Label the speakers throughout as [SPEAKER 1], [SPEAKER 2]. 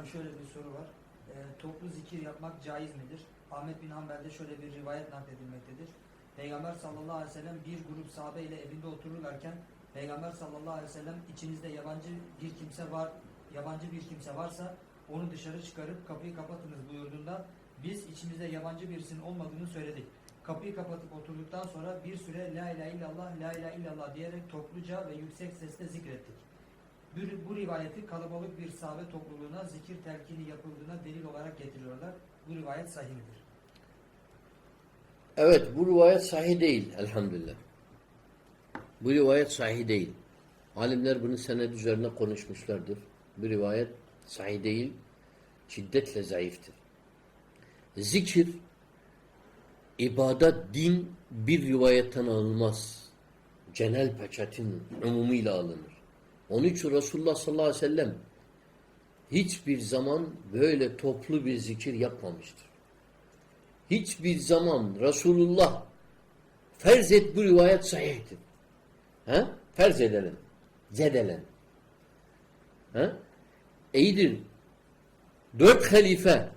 [SPEAKER 1] hocam şöyle bir soru var. Ee, toplu zikir yapmak caiz midir? Ahmet bin Hanbel'de şöyle bir rivayet nakledilmektedir. Peygamber sallallahu aleyhi ve sellem bir grup sahabe ile evinde otururlarken Peygamber sallallahu aleyhi ve sellem içinizde yabancı bir kimse var, yabancı bir kimse varsa onu dışarı çıkarıp kapıyı kapatınız buyurduğunda biz içimizde yabancı birisinin olmadığını söyledik. Kapıyı kapatıp oturduktan sonra bir süre la ilahe illallah, la ilahe illallah diyerek topluca ve yüksek sesle zikrettik. Bu, bu rivayeti kalabalık bir sahabe topluluğuna zikir telkini yapıldığına delil olarak getiriyorlar. Bu rivayet sahih midir?
[SPEAKER 2] Evet bu rivayet sahih değil elhamdülillah. Bu rivayet sahih değil. Alimler bunun sened üzerine konuşmuşlardır. Bu rivayet sahih değil. Şiddetle zayıftır. Zikir, ibadet, din bir rivayetten alınmaz. Genel peçetin umumuyla alınır. Onun için Resulullah sallallahu aleyhi ve sellem hiçbir zaman böyle toplu bir zikir yapmamıştır. Hiçbir zaman Resulullah ferz et bu rivayet sahihtir. He? Ferz edelim. Zedelen. He? İyidir. Dört halife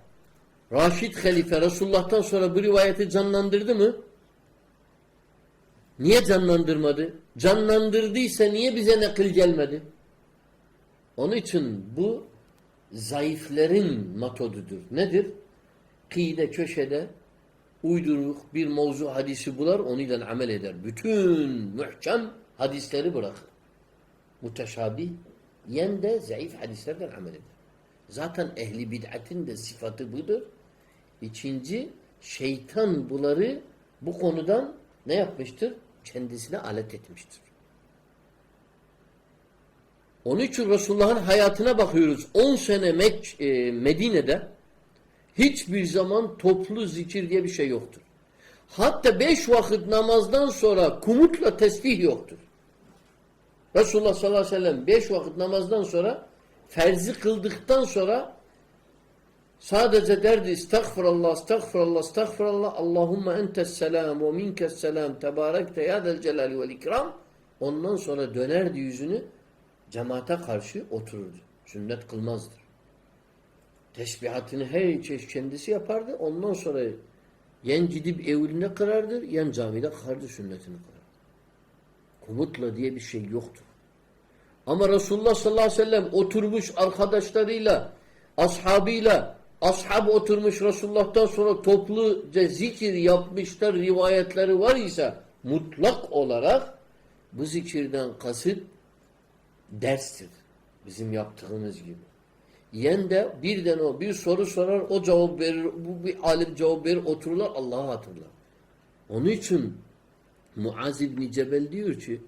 [SPEAKER 2] Raşid halife Resulullah'tan sonra bu rivayeti canlandırdı mı? Niye canlandırmadı? Canlandırdıysa niye bize nakil gelmedi? Onun için bu zayıflerin metodudur. Nedir? Kıyıda köşede uyduruk bir mevzu hadisi bular, onunla amel eder. Bütün muhkem hadisleri bırakır. Muteşabih, yen de zayıf hadislerden amel eder. Zaten ehli bid'atin de sıfatı budur. İkinci, şeytan bunları bu konudan ne yapmıştır? Kendisine alet etmiştir. Onun için Resulullah'ın hayatına bakıyoruz. 10 sene Mek e, Medine'de hiçbir zaman toplu zikir diye bir şey yoktur. Hatta beş vakit namazdan sonra kumutla tesbih yoktur. Resulullah sallallahu aleyhi ve sellem beş vakit namazdan sonra ferzi kıldıktan sonra sadece derdi estağfurullah, estağfurullah, estağfurullah Allahümme entes selam ve minkes selam tebarekte ya del celali vel ikram ondan sonra dönerdi yüzünü cemaate karşı otururdu. Sünnet kılmazdır. Tesbihatını her çeşit kendisi yapardı. Ondan sonra yen gidip evine kırardı, yen camide kırardı sünnetini kırardı. Komutla diye bir şey yoktur. Ama Resulullah sallallahu aleyhi ve sellem oturmuş arkadaşlarıyla, ashabıyla, ashab oturmuş Resulullah'tan sonra topluca zikir yapmışlar rivayetleri var ise mutlak olarak bu zikirden kasıt derstir. Bizim yaptığımız gibi. Yen de birden o bir soru sorar o cevap verir bu bir alim cevap verir otururlar Allah'ı hatırlar. Onun için Muaz İbni Cebel diyor ki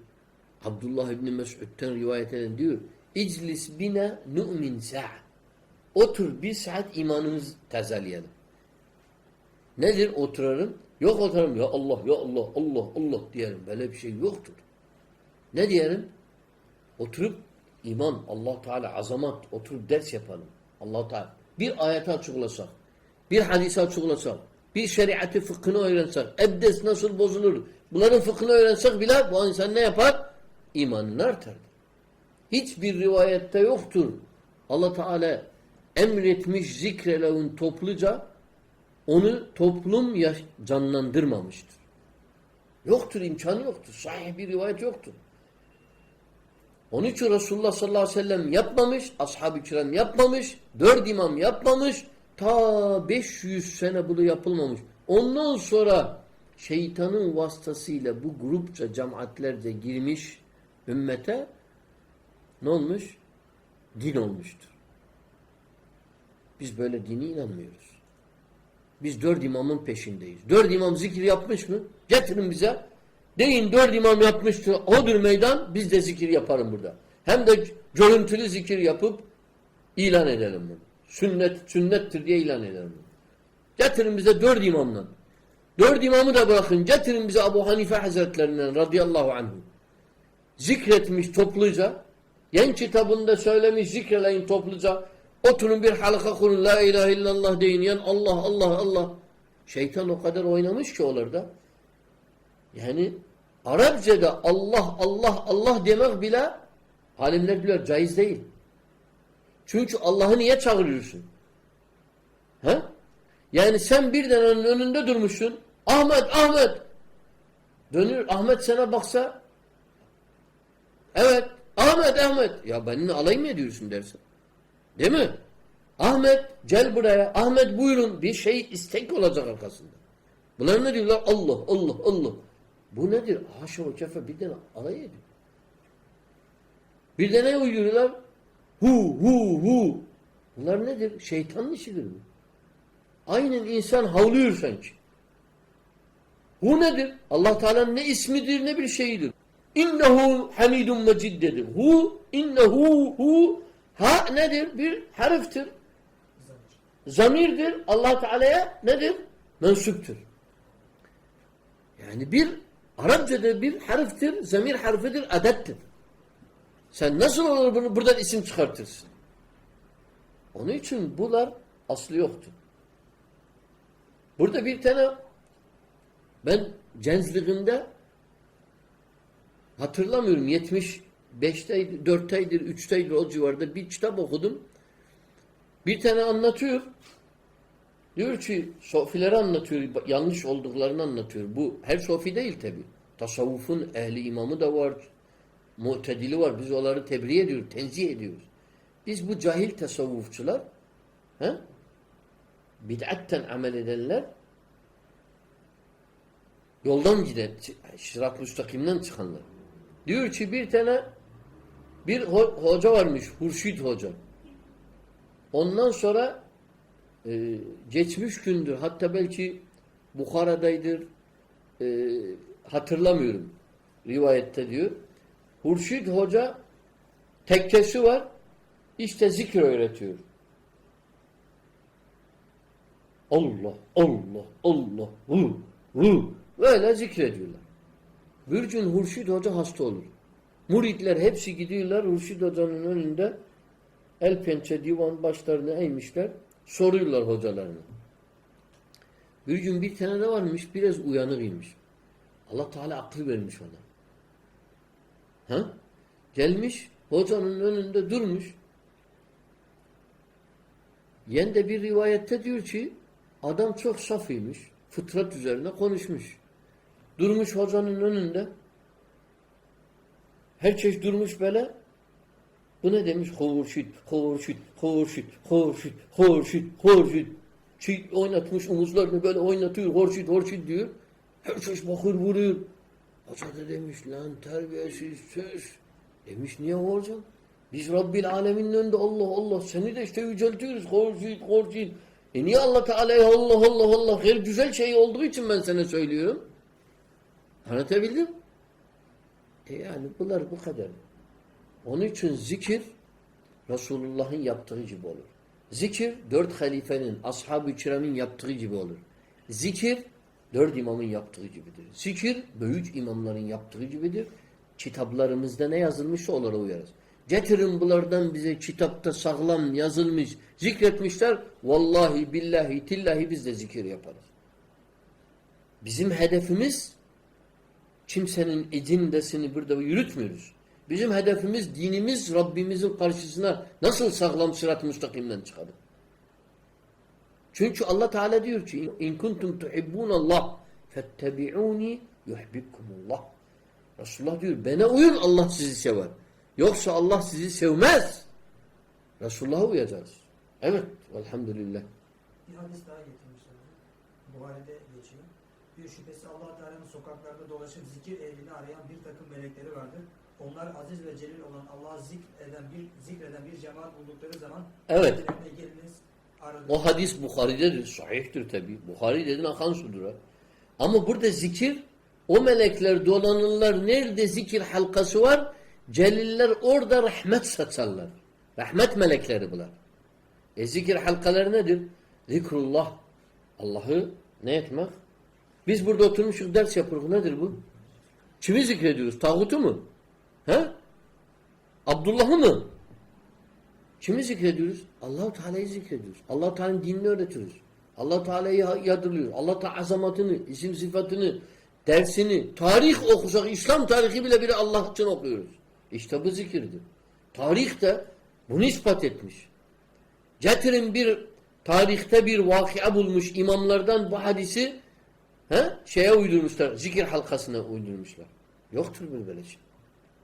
[SPEAKER 2] Abdullah İbni Mesud'den rivayet eden diyor İclis bine nu'min sa'a Otur bir saat imanımız tazeleyelim. Nedir oturarım? Yok oturarım ya Allah ya Allah Allah Allah diyelim. Böyle bir şey yoktur. Ne diyelim? Oturup iman, Allah Teala azamat, oturup ders yapalım. Allah Teala bir ayeti açıklasak, bir hadisi açıklasak, bir şeriatı fıkhını öğrensek, ebdes nasıl bozulur, bunların fıkhını öğrensek bile bu insan ne yapar? İmanını artar. Hiçbir rivayette yoktur. Allah Teala emretmiş zikrelevin topluca onu toplum canlandırmamıştır. Yoktur, imkanı yoktur. Sahih bir rivayet yoktur. Onun için Resulullah sallallahu aleyhi ve sellem yapmamış, ashab-ı kiram yapmamış, dört imam yapmamış, ta 500 sene bunu yapılmamış. Ondan sonra şeytanın vasıtasıyla bu grupça, cemaatlerce girmiş ümmete ne olmuş? Din olmuştur. Biz böyle dini inanmıyoruz. Biz dört imamın peşindeyiz. Dört imam zikir yapmış mı? Getirin bize. Deyin dört imam yapmıştır. Odur meydan. Biz de zikir yaparım burada. Hem de görüntülü zikir yapıp ilan edelim bunu. Sünnet, sünnettir diye ilan edelim bunu. Getirin bize dört imamdan. Dört imamı da bırakın. Getirin bize Abu Hanife Hazretlerinden radıyallahu anhu. Zikretmiş topluca. Yen kitabında söylemiş zikreleyin topluca. Oturun bir halka kurun. La ilahe illallah deyin. Yen Allah Allah Allah. Şeytan o kadar oynamış ki orada. Yani Arapçada Allah Allah Allah demek bile alimler diyor caiz değil. Çünkü Allah'ı niye çağırıyorsun? He? Yani sen birden onun önünde durmuşsun. Ahmet, Ahmet. Dönür Ahmet sana baksa evet Ahmet, Ahmet. Ya benimle alay mı ediyorsun dersin. Değil mi? Ahmet gel buraya. Ahmet buyurun. Bir şey istek olacak arkasında. Bunlar ne diyorlar? Allah, Allah, Allah. Bu nedir? Haşa ve kefe birden alay ediyor. Bir de ne uyuyorlar? Hu, hu, hu. Bunlar nedir? Şeytanın işidir bu. Aynen insan havlıyor sanki. Hu nedir? Allah Teala'nın ne ismidir ne bir şeyidir. İnnehu hamidun mecid dedi. Hu, innehu, hu. Ha nedir? Bir harftir.
[SPEAKER 1] Zamir.
[SPEAKER 2] Zamirdir. Allah Teala'ya nedir? Mensuptur. Yani bir Arapçada bir harftir, zamir harfidir, adettir. Sen nasıl olur bunu buradan isim çıkartırsın? Onun için bunlar aslı yoktur. Burada bir tane ben cenzliğimde hatırlamıyorum 75'teydi, 4'teydir, 3'teydir o civarda bir kitap okudum. Bir tane anlatıyor. Diyor ki sofileri anlatıyor, yanlış olduklarını anlatıyor. Bu her sofi değil tabi. Tasavvufun ehli imamı da var, muhtedili var. Biz onları tebriğ ediyoruz, tenzih ediyoruz. Biz bu cahil tasavvufçular he? bid'atten amel edenler yoldan giden, şirak müstakimden çıkanlar. Diyor ki bir tane bir ho- hoca varmış, Hurşid Hoca. Ondan sonra e, geçmiş gündür, hatta belki Bukhara'daydır, e, hatırlamıyorum rivayette diyor. Hurşid Hoca tekkesi var, işte zikir öğretiyor. Allah, Allah, Allah, hu, hu. Böyle zikrediyorlar. Bir gün Hurşid Hoca hasta olur. Muritler hepsi gidiyorlar Hurşid Hoca'nın önünde el pençe divan başlarını eğmişler. Soruyorlar hocalarına. Bir gün bir tane de varmış biraz uyanıkıymış. Allah Teala aklı vermiş ona. Ha? Gelmiş hocanın önünde durmuş. Yen de bir rivayette diyor ki adam çok safıymış. Fıtrat üzerine konuşmuş. Durmuş hocanın önünde. Herkes durmuş böyle. Bu ne demiş? Hurşit, hurşit, hurşit, hurşit, hurşit, hurşit. Çiğ oynatmış omuzlarını böyle oynatıyor. Hurşit, hurşit diyor. Herkes bakır vuruyor. Hoca da demiş lan terbiyesiz söz. Demiş niye hocam? Biz Rabbil Alemin'in önünde Allah Allah seni de işte yüceltiyoruz. Hurşit, hurşit. E niye Allah Teala'ya Allah Allah Allah her güzel şey olduğu için ben sana söylüyorum. Anlatabildim? E yani bunlar bu kadar. Onun için zikir Resulullah'ın yaptığı gibi olur. Zikir dört halifenin, ashab-ı kiramın yaptığı gibi olur. Zikir dört imamın yaptığı gibidir. Zikir büyük imamların yaptığı gibidir. Kitaplarımızda ne yazılmışsa onlara uyarız. Getirin bunlardan bize kitapta sağlam yazılmış, zikretmişler. Vallahi billahi tillahi biz de zikir yaparız. Bizim hedefimiz kimsenin ecindesini burada yürütmüyoruz. Bizim hedefimiz dinimiz Rabbimizin karşısına nasıl sağlam sırat-ı müstakimden çıkarır. Çünkü Allah Teala diyor ki in kuntum tuhibbunallah fettebi'uni yuhibbukumullah. Resulullah diyor bana uyun Allah sizi sever. Yoksa Allah sizi sevmez. Resulullah'a uyacağız. Evet. Elhamdülillah.
[SPEAKER 1] Bir hadis daha getirmişler. Buhari'de. Bir şüphesi allah Teala'nın sokaklarda dolaşıp zikir ehlini arayan bir takım melekleri vardır. Onlar aziz ve celil olan Allah'ı zikreden bir, zikreden bir cemaat buldukları zaman
[SPEAKER 2] Evet.
[SPEAKER 1] geliniz aradınız.
[SPEAKER 2] O hadis Bukhari'dedir. Sahihtir tabi. Bukhari dedin akan sudur. ha. Ama burada zikir o melekler dolanırlar. Nerede zikir halkası var? Celiller orada rahmet saçarlar. Rahmet melekleri bunlar. E zikir halkaları nedir? Zikrullah. Allah'ı ne etmek? Biz burada oturmuşuz ders yapıyoruz. Nedir bu? Kimi zikrediyoruz? Tağutu mu? He? Abdullah'ı mı? Kimi zikrediyoruz? Allahu Teala'yı zikrediyoruz. Allah Teala'nın dinini öğretiyoruz. Allah Teala'yı yadırlıyor. Allah Teala azamatını, isim sıfatını, dersini, tarih okusak İslam tarihi bile bile Allah için okuyoruz. İşte bu zikirdir. Tarih de bunu ispat etmiş. Getirin bir tarihte bir vakia bulmuş imamlardan bu hadisi he, şeye uydurmuşlar. Zikir halkasına uydurmuşlar. Yoktur bir böyle şey.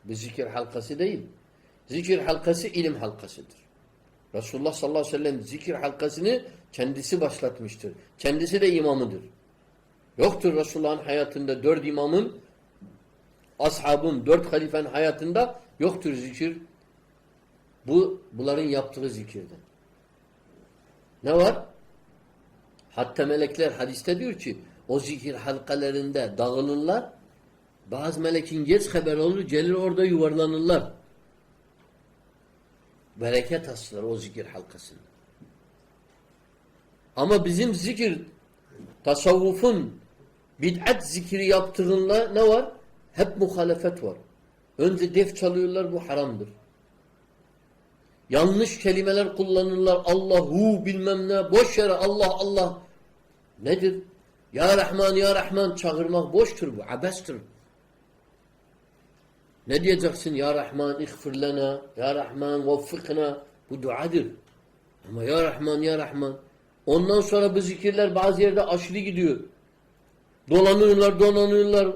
[SPEAKER 2] Bu zikir halkası değil. Zikir halkası ilim halkasıdır. Resulullah sallallahu aleyhi ve sellem zikir halkasını kendisi başlatmıştır. Kendisi de imamıdır. Yoktur Resulullah'ın hayatında dört imamın, ashabın, dört halifenin hayatında yoktur zikir. Bu, bunların yaptığı zikirden. Ne var? Hatta melekler hadiste diyor ki o zikir halkalarında dağılırlar. Bazı melekin geç haber olur gelir orada yuvarlanırlar. Bereket asılır o zikir halkasında. Ama bizim zikir tasavvufun bid'at zikri yaptığında ne var? Hep muhalefet var. Önce def çalıyorlar bu haramdır. Yanlış kelimeler kullanırlar. Allahu bilmem ne. Boş yere Allah Allah. Nedir? Ya Rahman Ya Rahman çağırmak boştur bu. Abestir. Ne diyeceksin? Ya Rahman ihfir lena. Ya Rahman vaffikna. Bu duadır. Ama Ya Rahman Ya Rahman. Ondan sonra bu zikirler bazı yerde aşırı gidiyor. Dolanıyorlar, dolanıyorlar.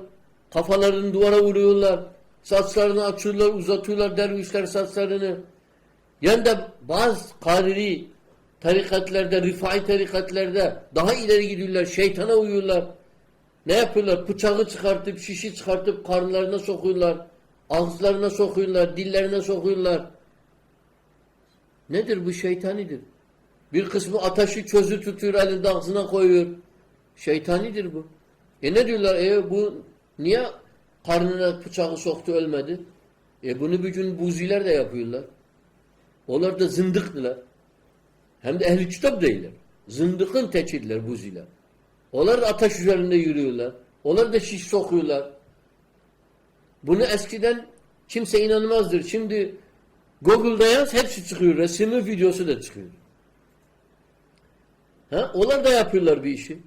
[SPEAKER 2] Kafalarını duvara vuruyorlar. Saçlarını açıyorlar, uzatıyorlar dervişler saçlarını. Yani de bazı kariri tarikatlerde, rifai tarikatlerde daha ileri gidiyorlar. Şeytana uyuyorlar. Ne yapıyorlar? Bıçağı çıkartıp, şişi çıkartıp karnlarına sokuyorlar. Ağızlarına sokuyorlar, dillerine sokuyorlar. Nedir bu? Şeytanidir. Bir kısmı ateşi çözü tutuyor, elinde ağzına koyuyor. Şeytanidir bu. E ne diyorlar? E bu niye karnına bıçağı soktu ölmedi? E bunu bugün buziler de yapıyorlar. Onlar da zındıktılar. Hem de ehli kitap değiller. Zındıkın teçhidler buziler. Onlar da ateş üzerinde yürüyorlar. Onlar da şiş sokuyorlar. Bunu eskiden kimse inanmazdır. Şimdi Google'da yaz hepsi çıkıyor. Resmi videosu da çıkıyor. Ha? Onlar da yapıyorlar bir işi.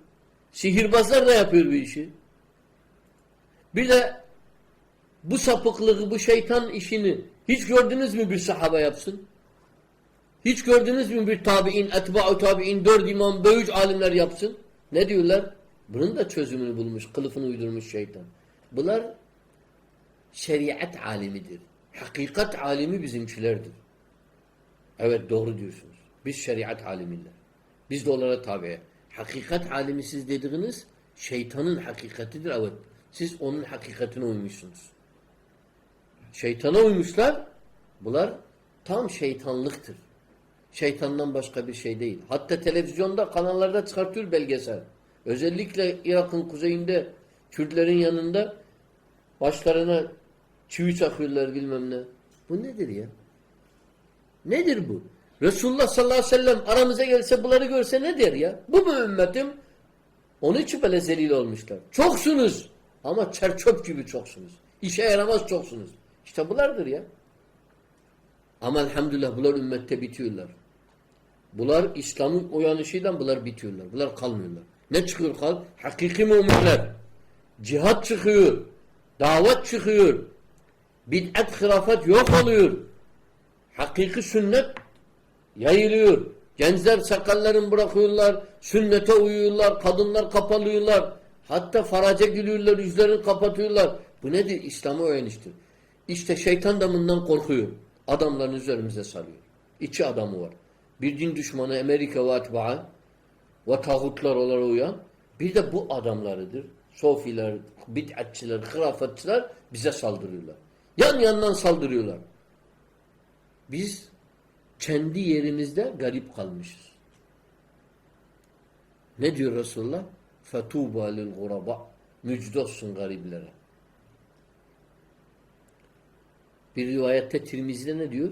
[SPEAKER 2] Sihirbazlar da yapıyor bir işi. Bir de bu sapıklığı, bu şeytan işini hiç gördünüz mü bir sahaba yapsın? Hiç gördünüz mü bir tabi'in, etba'u tabi'in, dört imam, böyüc alimler yapsın? Ne diyorlar? Bunun da çözümünü bulmuş, kılıfını uydurmuş şeytan. Bunlar şeriat alimidir. Hakikat alimi bizimkilerdir. Evet doğru diyorsunuz. Biz şeriat alimiler. Biz de onlara tabi. Hakikat alimi siz dediğiniz şeytanın hakikatidir. Evet. Siz onun hakikatine uymuşsunuz. Şeytana uymuşlar. Bunlar tam şeytanlıktır. Şeytandan başka bir şey değil. Hatta televizyonda kanallarda çıkartıyor belgesel. Özellikle Irak'ın kuzeyinde Kürtlerin yanında başlarına çivi çakıyorlar bilmem ne. Bu nedir ya? Nedir bu? Resulullah sallallahu aleyhi ve sellem aramıza gelse bunları görse ne der ya? Bu mu ümmetim? Onun için böyle zelil olmuşlar. Çoksunuz ama çerçöp gibi çoksunuz. İşe yaramaz çoksunuz. İşte bunlardır ya. Ama elhamdülillah bunlar ümmette bitiyorlar. Bunlar İslam'ın uyanışıyla bunlar bitiyorlar. Bunlar kalmıyorlar. Ne çıkıyor kal? Hakiki müminler. Cihat çıkıyor. Davet çıkıyor. Bid'at, hırafat yok oluyor. Hakiki sünnet yayılıyor. Gençler sakallarını bırakıyorlar. Sünnete uyuyorlar. Kadınlar kapalıyorlar. Hatta faraca gülüyorlar. Yüzlerini kapatıyorlar. Bu nedir? İslam'a uyanıştır. İşte şeytan da bundan korkuyor. Adamların üzerimize sarıyor. İki adamı var. Bir din düşmanı Amerika ve atba'a ve tağutlar olarak uyan. Bir de bu adamlarıdır. Sofiler, bid'atçiler, hırafatçılar bize saldırıyorlar. Yan yandan saldırıyorlar. Biz kendi yerimizde garip kalmışız. Ne diyor Resulullah? فَتُوبَا لِلْغُرَبَى Müjde olsun gariblere. Bir rivayette Tirmizi'de ne diyor?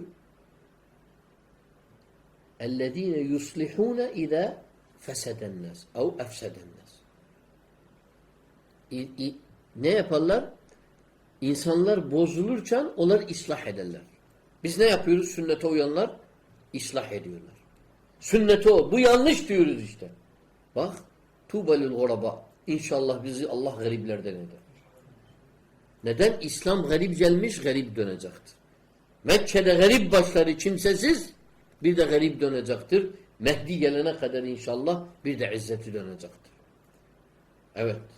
[SPEAKER 2] اَلَّذ۪ينَ يُصْلِحُونَ اِذَا فَسَدَ النَّاسِ اَوْ اَفْسَدَ النَّاسِ İ- i- Ne yaparlar? İnsanlar bozulurken onlar ıslah ederler. Biz ne yapıyoruz? Sünnete uyanlar ıslah ediyorlar. Sünnete o. Bu yanlış diyoruz işte. Bak. Tubalül goraba. İnşallah bizi Allah gariplerden eder. Neden? İslam garip gelmiş, garip dönecektir. Mekke'de garip başları kimsesiz, Bir de garip dönecektir. Mehdi gelene kadar inşallah bir de izzeti dönecektir. Evet.